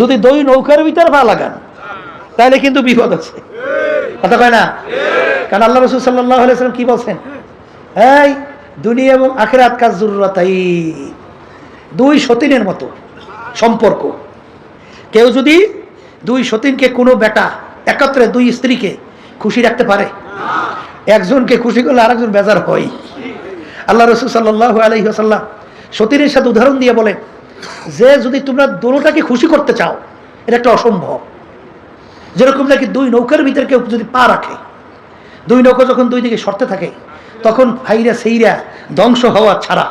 যদি দই নৌকার ভিতর পা লাগান, তাহলে কিন্তু বিপদ আছে। কথা কয় না? কারণ আল্লাহ রসুল সাল্লাহ কি বলছেন? এই, দুনিয়া এবং আখেরাত কাজ জরুরতাই? দুই সতীনের মতো সম্পর্ক। কেউ যদি দুই সতীনকে কোনো বেটা একত্রে দুই স্ত্রীকে খুশি রাখতে পারে, একজনকে খুশি করলে আরেকজন বেজার হয়। আল্লাহ রসুল সাল্লাহ আলহিহাসাল্লাম সতীনের সাথে উদাহরণ দিয়ে বলেন যে যদি তোমরা দোনোটাকে খুশি করতে চাও, এটা একটা অসম্ভব। যেরকম নাকি দুই নৌকার ভিতরে কেউ যদি পা রাখে, দুই নৌকা যখন দুই দিকে সরতে থাকে, তখন ফাইরা সেইরা ধ্বংস হওয়া ছাড়া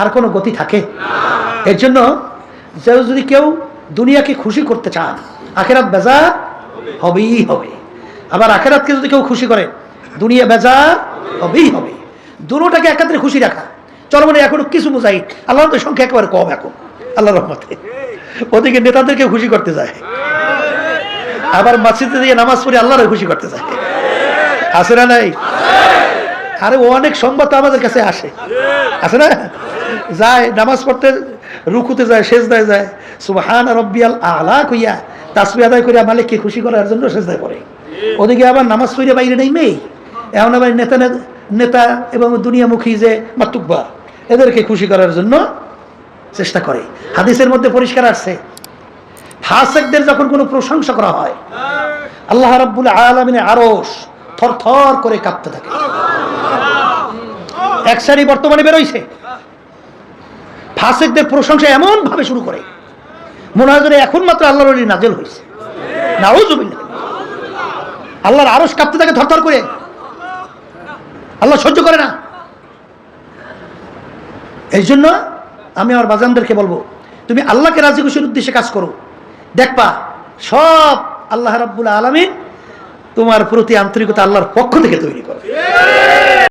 আর কোনো গতি থাকে। এর জন্য যে যদি কেউ দুনিয়াকে খুশি করতে চান, আখেরাত বেজা হবেই হবে। আবার আখেরাতকে যদি কেউ খুশি করে, দুনিয়া বেজা হবেই হবে। দুটোটাকে একাত্রে খুশি রাখা চলো মানে এখনও কিছু বোঝাই আল্লাহ সংখ্যা একেবারে কম এখন। আল্লাহ রহমতে। ওদিকে নেতাদেরকে খুশি করতে যায়। আবার মসজিদে দিয়ে নামাজ পড়ে আল্লাহরে খুশি করতে যায়। আছে না নাই? আরে ও অনেক সংবাদ তো আমাদের কাছে আসে। আছে না? যায়, নামাজ পড়তে রুকুতে যায় শেষ দেয় যায়। সুবহান রব্বিয়াল আলা কইয়া তাসবি আদায় করে মালিককে খুশি করার জন্য শেষ দেয় পড়ে। ওদিকে আবার নামাজ পড়িয়া বাইরে নেই মেয়ে। এমন আবার নেতা নেতা এবং দুনিয়ামুখী যে মাতুব্বা এদেরকে খুশি করার জন্য চেষ্টা করে। হাদিসের মধ্যে পরিষ্কার আসছে ফাসেকদের যখন কোনো প্রশংসা করা হয়, আল্লাহ রাব্বুল আলমিনে আরস থর থর করে কাঁপতে থাকে। এক সারি বর্তমানে বেরোইছে। ফাসেকদের প্রশংসা এমন ভাবে শুরু করে মনে হয় এখন মাত্র আল্লাহর ওলি নাজেল হয়েছে নাউজুবিল্লাহ। আল্লাহর আরস কাঁপতে থাকে থরথর করে। আল্লাহ সহ্য করে না। এই জন্য আমি আমার বাজানদেরকে বলব, তুমি আল্লাহকে রাজি খুশির উদ্দেশ্যে কাজ করো। দেখবা, সব আল্লাহ রাব্বুল আলমী তোমার প্রতি আন্তরিকতা আল্লাহর পক্ষ থেকে তৈরি করে।